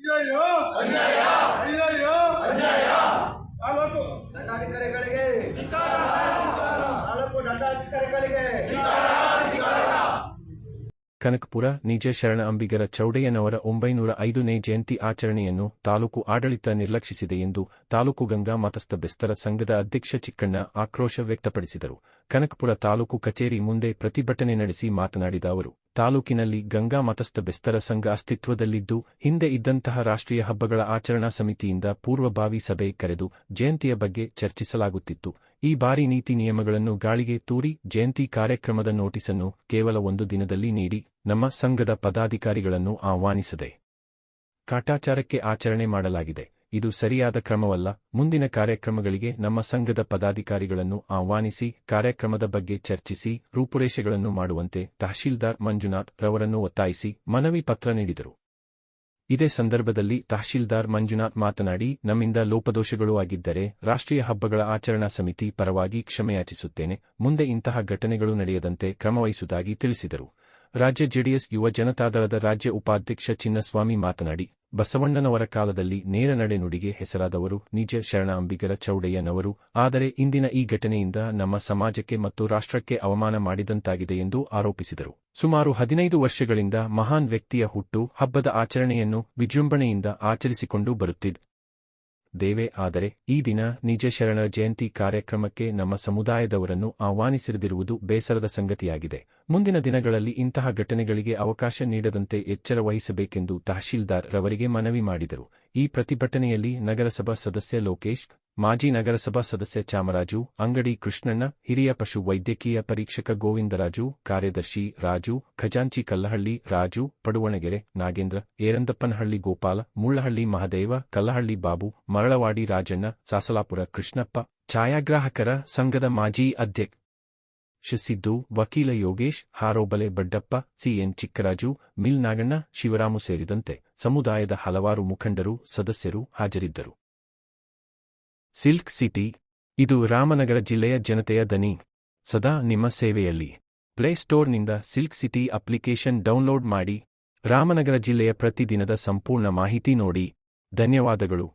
ಅಯ್ಯಯ್ಯೋ ಅನ್ಯಾಯ. ಅಯ್ಯಯ್ಯೋ ಅನ್ಯಾಯ. ತಾಲೂಕು ದಂಡಾಧಿಕಾರಿಗಳಿಗೆ. ತಾಲೂಕು ದಂಡಾಧಿಕಾರಿಗಳಿಗೆ. ಕನಕಪುರ ನಿಜ ಶರಣ ಅಂಬಿಗರ ಚೌಡಯ್ಯನವರ ಒಂಬೈನೂರ ಐದನೇ ಜಯಂತಿ ಆಚರಣೆಯನ್ನು ತಾಲೂಕು ಆಡಳಿತ ನಿರ್ಲಕ್ಷಿಸಿದೆ ಎಂದು ತಾಲೂಕು ಗಂಗಾ ಮತಸ್ಥ ಬೆಸ್ತರ ಸಂಘದ ಅಧ್ಯಕ್ಷ ಚಿಕ್ಕಣ್ಣ ಆಕ್ರೋಶ ವ್ಯಕ್ತಪಡಿಸಿದರು. ಕನಕಪುರ ತಾಲೂಕು ಕಚೇರಿ ಮುಂದೆ ಪ್ರತಿಭಟನೆ ನಡೆಸಿ ಮಾತನಾಡಿದ ಅವರು, ತಾಲೂಕಿನಲ್ಲಿ ಗಂಗಾ ಮತಸ್ಥ ಬೆಸ್ತರ ಸಂಘ ಅಸ್ತಿತ್ವದಲ್ಲಿದ್ದು, ಹಿಂದೆ ಇದ್ದಂತಹ ರಾಷ್ಟ್ರೀಯ ಹಬ್ಬಗಳ ಆಚರಣಾ ಸಮಿತಿಯಿಂದ ಪೂರ್ವಭಾವಿ ಸಭೆ ಕರೆದು ಜಯಂತಿಯ ಬಗ್ಗೆ ಚರ್ಚಿಸಲಾಗುತ್ತಿತ್ತು. ಈ ಬಾರಿ ನೀತಿ ನಿಯಮಗಳನ್ನು ಗಾಳಿಗೆ ತೂರಿ ಜಯಂತಿ ಕಾರ್ಯಕ್ರಮದ ನೋಟಿಸನ್ನು ಕೇವಲ ಒಂದು ದಿನದಲ್ಲಿ ನೀಡಿ ನಮ್ಮ ಸಂಘದ ಪದಾಧಿಕಾರಿಗಳನ್ನು ಆಹ್ವಾನಿಸದೆ ಕಾಟಾಚಾರಕ್ಕೆ ಆಚರಣೆ ಮಾಡಲಾಗಿದೆ. ಇದು ಸರಿಯಾದ ಕ್ರಮವಲ್ಲ. ಮುಂದಿನ ಕಾರ್ಯಕ್ರಮಗಳಿಗೆ ನಮ್ಮ ಸಂಘದ ಪದಾಧಿಕಾರಿಗಳನ್ನು ಆಹ್ವಾನಿಸಿ, ಕಾರ್ಯಕ್ರಮದ ಬಗ್ಗೆ ಚರ್ಚಿಸಿ, ರೂಪುರೇಷೆಗಳನ್ನು ಮಾಡುವಂತೆ ತಹಶೀಲ್ದಾರ್ ಮಂಜುನಾಥ್ ರವರನ್ನು ಒತ್ತಾಯಿಸಿ ಮನವಿ ಪತ್ರ ನೀಡಿದರು. ಇದೇ ಸಂದರ್ಭದಲ್ಲಿ ತಹಶೀಲ್ದಾರ್ ಮಂಜುನಾಥ್ ಮಾತನಾಡಿ, ನಮ್ಮಿಂದ ಲೋಪದೋಷಗಳು ಆಗಿದ್ದರೆ ರಾಷ್ಟ್ರೀಯ ಹಬ್ಬಗಳ ಆಚರಣಾ ಸಮಿತಿ ಪರವಾಗಿ ಕ್ಷಮೆಯಾಚಿಸುತ್ತೇನೆ. ಮುಂದೆ ಇಂತಹ ಘಟನೆಗಳು ನಡೆಯದಂತೆ ಕ್ರಮವಹಿಸುವುದಾಗಿ ತಿಳಿಸಿದರು. ರಾಜ್ಯ ಜೆಡಿಎಸ್ ಯುವ ಜನತಾದಳದ ರಾಜ್ಯ ಉಪಾಧ್ಯಕ್ಷ ಚಿನ್ನಸ್ವಾಮಿ ಮಾತನಾಡಿ ಬಸವಣ್ಣನವರ ಕಾಲದಲ್ಲಿ ನೇರ ನಡೆನುಡಿಗೆ ಹೆಸರಾದವರು ನಿಜ ಶರಣಾಂಬಿಗರ ಚೌಡಯ್ಯನವರು. ಆದರೆ ಇಂದಿನ ಈ ಘಟನೆಯಿಂದ ನಮ್ಮ ಸಮಾಜಕ್ಕೆ ಮತ್ತು ರಾಷ್ಟ್ರಕ್ಕೆ ಅವಮಾನ ಮಾಡಿದಂತಾಗಿದೆ ಎಂದು ಆರೋಪಿಸಿದರು. ಸುಮಾರು ಹದಿನೈದು ವರ್ಷಗಳಿಂದ ಮಹಾನ್ ವ್ಯಕ್ತಿಯ ಹುಟ್ಟು ಹಬ್ಬದ ಆಚರಣೆಯನ್ನು ವಿಜೃಂಭಣೆಯಿಂದ ಆಚರಿಸಿಕೊಂಡು ಬರುತ್ತಿದ್ ದೇವೆ ಆದರೆ ಈ ದಿನ ನಿಜ ಶರಣ ಜಯಂತಿ ಕಾರ್ಯಕ್ರಮಕ್ಕೆ ನಮ್ಮ ಸಮುದಾಯದವರನ್ನು ಆಹ್ವಾನಿಸಿರದಿರುವುದು ಬೇಸರದ ಸಂಗತಿಯಾಗಿದೆ. ಮುಂದಿನ ದಿನಗಳಲ್ಲಿ ಇಂತಹ ಘಟನೆಗಳಿಗೆ ಅವಕಾಶ ನೀಡದಂತೆ ಎಚ್ಚರ ವಹಿಸಬೇಕೆಂದು ತಹಶೀಲ್ದಾರ್ ರವರಿಗೆ ಮನವಿ ಮಾಡಿದರು. ಈ ಪ್ರತಿಭಟನೆಯಲ್ಲಿ ನಗರಸಭಾ ಸದಸ್ಯ ಲೋಕೇಶ್ ಮಾಜಿ ನಗರಸಭಾ ಸದಸ್ಯ ಚಾಮರಾಜು, ಅಂಗಡಿ ಕೃಷ್ಣಣ್ಣ, ಹಿರಿಯ ಪಶು ವೈದ್ಯಕೀಯ ಪರೀಕ್ಷಕ ಗೋವಿಂದರಾಜು, ಕಾರ್ಯದರ್ಶಿ ರಾಜು, ಖಜಾಂಚಿ ಕಲ್ಲಹಳ್ಳಿ ರಾಜು, ಪಡುವಣಗೆರೆ ನಾಗೇಂದ್ರ, ಏರಂದಪ್ಪನಹಳ್ಳಿ ಗೋಪಾಲ, ಮುಳ್ಳಹಳ್ಳಿ ಮಹದೇವ, ಕಲ್ಲಹಳ್ಳಿ ಬಾಬು, ಮರಳವಾಡಿ ರಾಜಣ್ಣ, ಸಾಸಲಾಪುರ ಕೃಷ್ಣಪ್ಪ, ಛಾಯಾಗ್ರಾಹಕರ ಸಂಘದ ಮಾಜಿ ಅಧ್ಯಕ್ಷ ಶಿಸಿದ್ದು ವಕೀಲ ಯೋಗೇಶ್, ಹಾರೋಬಲೆ ಬಡ್ಡಪ್ಪ, ಸಿಎನ್ ಚಿಕ್ಕರಾಜು ಮಿಲ್ ನಾಗಣ್ಣ ಶಿವರಾಮು ಸೇರಿದಂತೆ ಸಮುದಾಯದ ಹಲವಾರು ಮುಖಂಡರು, ಸದಸ್ಯರು ಹಾಜರಿದ್ದರು. ಸಿಲ್ಕ್ ಸಿಟಿ, ಇದು ರಾಮನಗರ ಜಿಲ್ಲೆಯ ಜನತೆಯ ದನಿ. ಸದಾ ನಿಮ್ಮ ಸೇವೆಯಲ್ಲಿ. ಪ್ಲೇಸ್ಟೋರ್ನಿಂದ ಸಿಲ್ಕ್ ಸಿಟಿ ಅಪ್ಲಿಕೇಶನ್ ಡೌನ್ಲೋಡ್ ಮಾಡಿ, ರಾಮನಗರ ಜಿಲ್ಲೆಯ ಪ್ರತಿದಿನದ ಸಂಪೂರ್ಣ ಮಾಹಿತಿ ನೋಡಿ. ಧನ್ಯವಾದಗಳು.